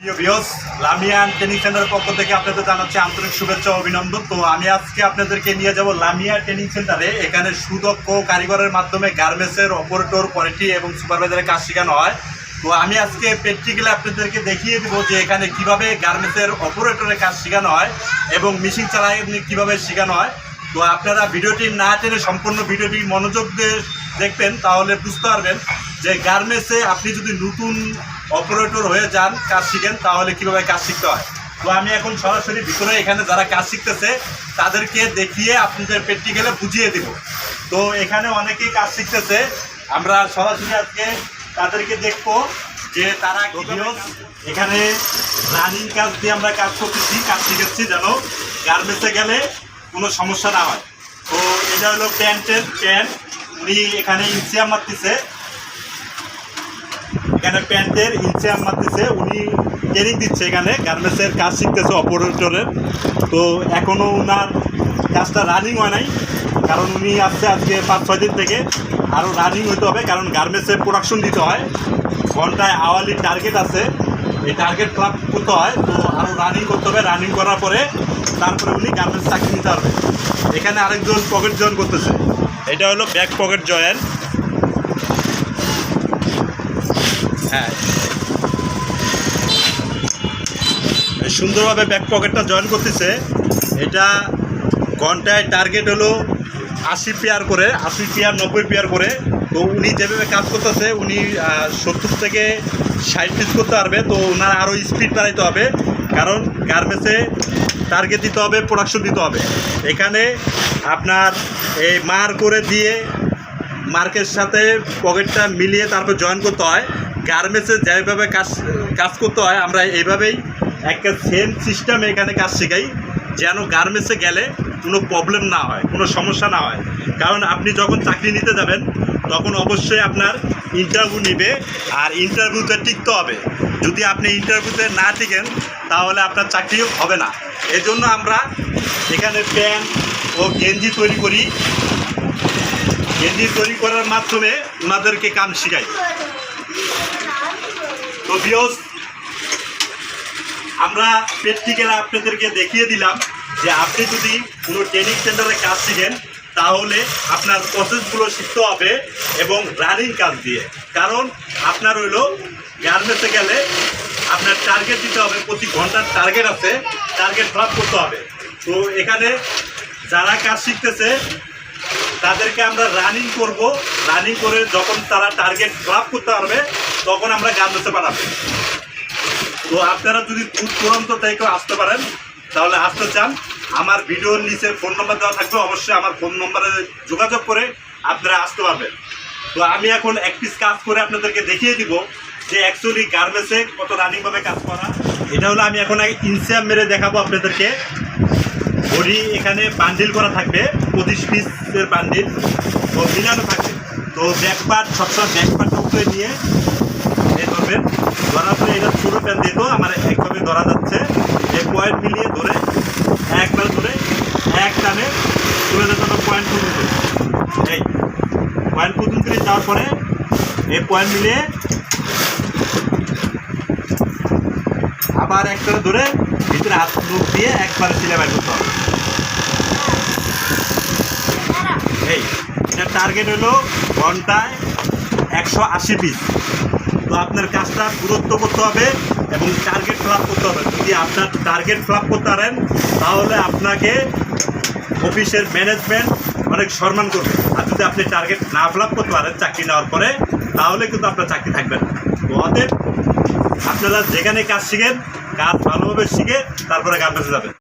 প্রিয় Lamine training সেন্টারের পক্ষ থেকে আপনাদের জানাচ্ছি আন্তরিক শুভেচ্ছা অভিনন্দন। তো আমি আজকে আপনাদেরকে নিয়ে যাব লামিয়া ট্রেনিং সেন্টারে এখানে সুদক্ষ কারিগরের মাধ্যমে গার্মেন্টসের অপারেটর কোয়ালিটি এবং সুপারভাইজারের কাজ শেখানো হয়। তো আমি আজকে প্র্যাকটিক্যালি আপনাদেরকে দেখিয়ে দেবো যে এখানে কীভাবে গার্মেন্টসের অপারেটরের কাজ শেখানো হয় এবং মেশিন চালায় কীভাবে শেখানো হয়। তো আপনারা ভিডিওটি না টেনে সম্পূর্ণ ভিডিওটি মনোযোগ দিয়ে দেখবেন, তাহলে বুঝতে পারবেন যে গার্মেন্টসে আপনি যদি নতুন অপারেটর হয়ে যান কাজ শিখেন তাহলে কীভাবে কাজ শিখতে হয়? তো আমি এখন সরাসরি ভিতরে এখানে যারা কাজ শিখতেছে তাদেরকে দেখিয়ে আপনাদের প্র্যাকটিক্যালে বুঝিয়ে দিব। তো এখানে অনেকেই কাজ শিখতেছে আমরা সরাসরি আজকে তাদেরকে দেখব যে তারা এখানে রানিং কাজ দিয়ে আমরা কাজ করতেছি কাজ শিখেছি যেন গার্মেন্টসে গেলে কোনো সমস্যা না হয়। তো এটা হলো প্যান্টের প্যান্ট উনি এখানে ইনসিয়াম মারতেছে। এখানে প্যান্টের ইনসিয়াম মারতেছে, উনি ট্রেনিং দিচ্ছে এখানে গার্মেন্টসের কাজ শিখতেছে অপারেটরের তো এখনও ওনার কাজটা রানিং হয় নাই, কারণ উনি আসছে আজকে পাঁচ, ছয় দিন থেকে। আরও রানিং হইতে হবে, কারণ গার্মেন্টসের প্রোডাকশন দিতে হয়। ঘন্টায় আওয়ারলি টার্গেট আছে, এই টার্গেট ক্লাব করতে হয়, তো আরও রানিং করতে হবে। রানিং করার পরে তারপরে উনি গার্মেন্টস চাকরি নিতে পারবে। এখানে আরেকজন পকেট জয়েন করতেছে। এটা হলো ব্যাক পকেট জয়েন হ্যাঁ। সুন্দরভাবে ব্যাক পকেটটা জয়েন করতেছে। এটা ঘন্টায় টার্গেট হলো আশি পেয়ার করে, আশি পেয়ার নব্বই পেয়ার করে। তো উনি যেভাবে কাজ করতেছে, উনি সত্তর থেকে ষাট পিস করতে পারবে। তো ওনার আরও স্পিড বাড়াইতে হবে। কারণ গার্মেন্টসে টার্গেট দিতে হবে প্রোডাকশন দিতে হবে। এখানে আপনার এই মার করে দিয়ে মার্কের সাথে পকেটটা মিলিয়ে তারপর জয়েন করতে হয়। গার্মেন্টসে যেভাবে কাজ কাজ করতে হয়, আমরা এইভাবেই একটা সেম সিস্টেমে এখানে কাজ শেখাই, যেন গার্মেন্টসে গেলে কোনো প্রবলেম না হয়, কোনো সমস্যা না হয়। কারণ আপনি যখন চাকরি নিতে যাবেন, তখন অবশ্যই আপনার ইন্টারভিউ নেবে আর ইন্টারভিউতে টিকতে হবে। যদি আপনি ইন্টারভিউতে না টিকেন, তাহলে আপনার চাকরি হবে না। এজন্য আমরা এখানে প্যান্ট ও গেঞ্জি তৈরি করি। গেঞ্জি তৈরি করার মাধ্যমে ওনাদেরকে কাম শেখাই। তো বিয়স আমরা প্র্যাকটিক্যাল আপনাদেরকে দেখিয়ে দিলাম যে আপনি যদি কোনো ট্রেনিং সেন্টারে কাজ শিখেন, তাহলে আপনার প্রসেসগুলো শিখতে হবে এবং রানিং কাজ দিয়ে। কারণ আপনার হইল গার্মেন্টসে গেলে আপনার টার্গেট দিতে হবে, প্রতি ঘণ্টার টার্গেট আছে টার্গেট ফ্লাপ করতে হবে। তো এখানে যারা কাজ শিখতেছে তাদেরকে আমরা রানিং করব। রানিং করে যখন তারা টার্গেট ক্লাব করতে পারবে, তখন আমরা গার্মেন্টসে পাঠাবো। তো আপনারা যদি দূর দূরান্ত থেকে আসতে পারেন, তাহলে আসতে চান। আমার ভিডিওর নিচে ফোন নম্বর দেওয়া থাকবে, অবশ্যই আমার ফোন নম্বরে যোগাযোগ করে আপনারা আসতে পারবেন। তো আমি এখন এক পিস কাজ করে আপনাদেরকে দেখিয়ে দিব যে অ্যাকচুয়ালি গার্মেন্টসে কত রানিংভাবে কাজ করা। এটা হলো আমি এখন আগে ইনসিয়াম মেরে দেখাবো আপনাদেরকে। বডি এখানে বান্ডিল করা থাকবে, পঁচিশ পিসের বান্ডিল তো মিলানো থাকবে। তো ব্যাক পার্ট সবসময় ব্যাক পার্টটা উপরে নিয়ে এ ধরবেন ধরার পরে এটা ছোটো প্যান দিত আমার একভাবে ধরা যাচ্ছে। এই পয়েন্ট মিলিয়ে ধরে একবার ধরে এক টানে তুলে যেতে পয়েন্ট পর্যন্ত। এই পয়েন্ট পর্যন্ত যাওয়ার পরে এই পয়েন্ট মিলিয়ে আবার একটা ধরে ভিতরে হাত মুখ দিয়ে একবারে সিলেবাই করতে হবে। এই, এটা টার্গেট হলো ঘন্টায় একশো আশি পিস তো আপনার কাজটা দূরত্ব করতে হবে এবং টার্গেট ফ্লাপ করতে হবে। যদি আপনার টার্গেট ফ্লাপ করতে পারেন, তাহলে আপনাকে অফিসের ম্যানেজমেন্ট অনেক সম্মান করবে। আর যদি আপনি টার্গেট না ফ্লাপ করতে পারেন, চাকরি নেওয়ার পরে, তাহলে কিন্তু আপনার চাকরি থাকবে না। তো অতএব আপনারা যেখানে কাজ শিখেন কাজ ভালোভাবে শিখে তারপরে গার্মেন্টসে যাবেন